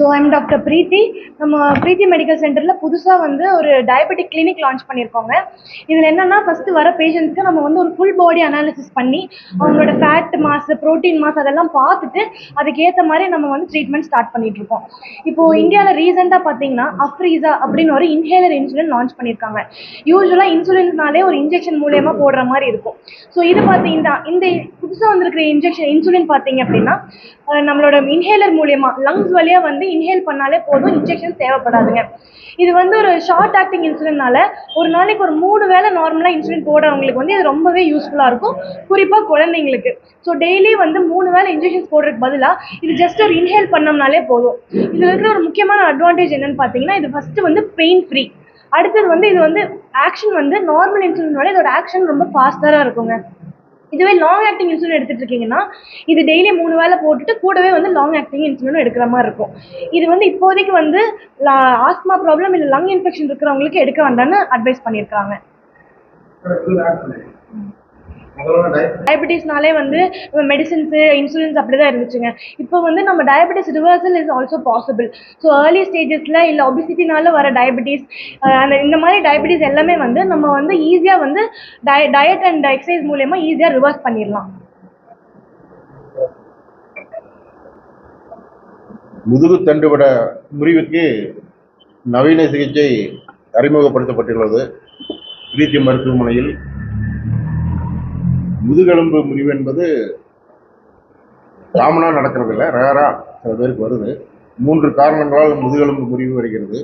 So I'm doctor பிரீத்தி நம்ம பிரீத்தி medical சென்டரில் புதுசாக வந்து ஒரு டயபெட்டிக் கிளினிக் லான்ச் பண்ணியிருக்கோங்க. இதில் என்னென்னா ஃபஸ்ட்டு வர பேஷண்ட்ஸ்க்கு நம்ம வந்து ஒரு ஃபுல் பாடி அனாலிசிஸ் பண்ணி அவங்களோட ஃபேட் மாஸ் ப்ரோட்டீன் மாஸ் அதெல்லாம் பார்த்துட்டு அதுக்கேற்ற மாதிரி நம்ம வந்து ட்ரீட்மெண்ட் ஸ்டார்ட் பண்ணிட்டு இருக்கோம் இப்போது இந்தியாவில் ரீசெண்டாக பார்த்தீங்கன்னா அஃப்ரீசா அப்படின்னு ஒரு இன்ஹேலர் இன்சுலின் லான்ச் பண்ணியிருக்காங்க. யூஸ்வலாக இன்சுலின்னாலே ஒரு இன்ஜெக்ஷன் மூலயமா போடுற மாதிரி இருக்கும். ஸோ இது பார்த்தீங்கன்னா இந்த புதுசாக வந்திருக்கிற இன்ஜெக்ஷன் இன்சுலின் பார்த்தீங்க அப்படின்னா நம்மளோட இன்ஹேலர் மூலியமா லங்ஸ் வழியாக வந்து இன்ஹேல் பண்ணாலே போதும் இன்ஜெக்ஷன் தேவைப்படாதுங்க. இது வந்து ஒரு ஷார்ட் ஆக்டிங் இன்சுலினால ஒரு நாளைக்கு ஒரு மூணு வேளை நார்மலாக இன்சுலின் போடுறவங்களுக்கு வந்து இது ரொம்பவே யூஸ்ஃபுல்லாக இருக்கும். குறிப்பாக குழந்தைங்களுக்கு. ஸோ டெய்லி வந்து மூணு வேளை இன்ஜெக்ஷன்ஸ் போடுறதுக்கு பதிலாக இது ஜஸ்ட் ஒரு இன்ஹேல் பண்ணோம்னாலே போதும். இதில் இருக்கிற ஒரு முக்கியமான அட்வான்டேஜ் என்னன்னு பார்த்தீங்கன்னா இது ஃபஸ்ட்டு வந்து பெயின் ஃப்ரீ அடுத்தது வந்து இது வந்து ஆக்ஷன் வந்து நார்மல் இன்சுலினோட இதோட ஆக்ஷன் ரொம்ப ஃபாஸ்டராக இருக்குங்க. இதுவே லாங் ஆக்டிங் இன்சுலின் எடுத்துட்டு இருக்கீங்கன்னா இது டெய்லி மூணு வேளை போட்டுட்டு கூடவே வந்து லாங் ஆக்டிங் இன்சுலினும் எடுக்கிற மாதிரி இருக்கும். இது வந்து இப்போதைக்கு வந்து ஆஸ்மா ப்ராப்ளம் இல்லை லங் இன்ஃபெக்ஷன் இருக்கிறவங்களுக்கு எடுக்க வேண்டாம்னு அட்வைஸ் பண்ணியிருக்காங்க. டயபெட்டிஸ்னாலே வந்து மெடிசின்ஸு இன்சுலின்ஸ் அப்படி தான் இருந்துச்சுங்க. இப்போ வந்து நம்ம diabetes reversal is also possible so early ஸ்டேஜஸில் இல்லை ஒபிசிட்டினால வர டயபெட்டிஸ் அந்த இந்த மாதிரி டயபெட்டிஸ் எல்லாமே வந்து நம்ம வந்து ஈஸியாக வந்து டய டயட் அண்ட் எக்ஸசைஸ் மூலயமா ஈஸியாக ரிவர்ஸ் பண்ணிடலாம். முதுகு தண்டுவட முறிவுக்கு நவீன சிகிச்சை அறிமுகப்படுத்தப்பட்டுள்ளது. பிரீத்தி மருத்துவமனையில் முதுகெலும்பு முறிவு என்பது காமனாக நடக்கிறதில்ல ரேராக சில பேருக்கு வருது. மூன்று காரணங்களால் முதுகெலும்பு முறிவு வருகிறது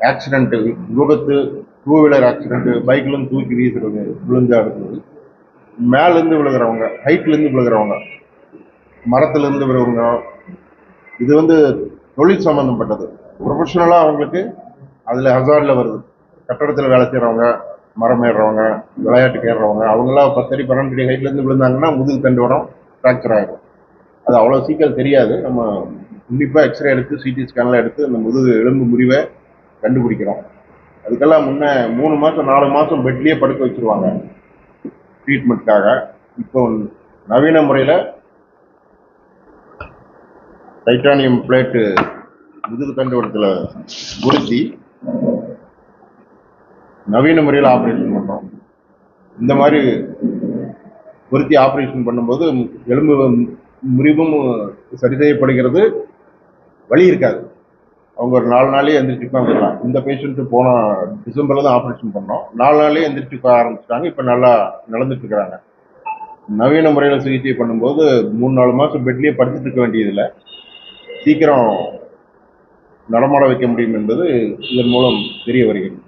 ஆக்சிடென்ட்டு விபத்து டூ வீலர் ஆக்சிடென்ட்டு பைக்லேருந்து தூக்கி வீசுறது விழுந்தா இருக்கிறது மேலேருந்து விழுகிறவங்க ஹைட்லேருந்து விழுகிறவங்க மரத்துலேருந்து விழுகிறவங்க இது வந்து தொழில் சம்மந்தப்பட்டது ப்ரொஃபஷனலாக அவங்களுக்கு அதில் ஹசார்டில் வருது. கட்டடத்தில் வேலை செய்கிறவங்க மரம் ஏறுறவங்க விளையாட்டுக்கு ஏறுறவங்க அவங்களாம் பத்தடி பன்னெண்டு அடி ஹைட்லேருந்து விழுந்தாங்கன்னா முதுகு தண்டுவடம் ஃப்ராக்சர் ஆகிடும் அது அவ்வளோ சீக்கிரம் தெரியாது. நம்ம உன்னிப்பாக எக்ஸ்ரே எடுத்து சிடி ஸ்கேன்லாம் எடுத்து அந்த முதுகு எலும்பு முறிவை கண்டுபிடிக்கிறோம். அதுக்கெல்லாம் முன்ன மூணு மாதம் நாலு மாதம் பெட்லேயே படுக்க வச்சுருவாங்க. ட்ரீட்மெண்ட்டுக்காக இப்போ நவீன முறையில் டைட்டானியம் பிளேட்டு முதுகு தண்டுவடத்தில் பொருத்தி நவீன முறையில் ஆப்ரேஷன் பண்ணுறோம் இந்த மாதிரி பொருத்தி ஆப்ரேஷன் பண்ணும்போது எலும்பு முறிவும் சரி செய்யப்படுகிறது. வழி இருக்காது. அவங்க ஒரு நாலு நாளே எந்திரிச்சு இந்த பேஷண்ட்டு போன டிசம்பரில் தான் ஆப்ரேஷன் பண்ணோம். நாலு நாளே எந்திரிச்சு ஆரம்பிச்சிட்டாங்க. இப்போ நல்லா நடந்துட்டுருக்குறாங்க நவீன முறையில் சிகிச்சை பண்ணும்போது மூணு நாலு மாதம் பெட்லேயே படுத்துட்டு இருக்க வேண்டியதில்லை. சீக்கிரம் நடமாட வைக்க முடியும் என்பது இதன் மூலம் தெரிய வருகிறது.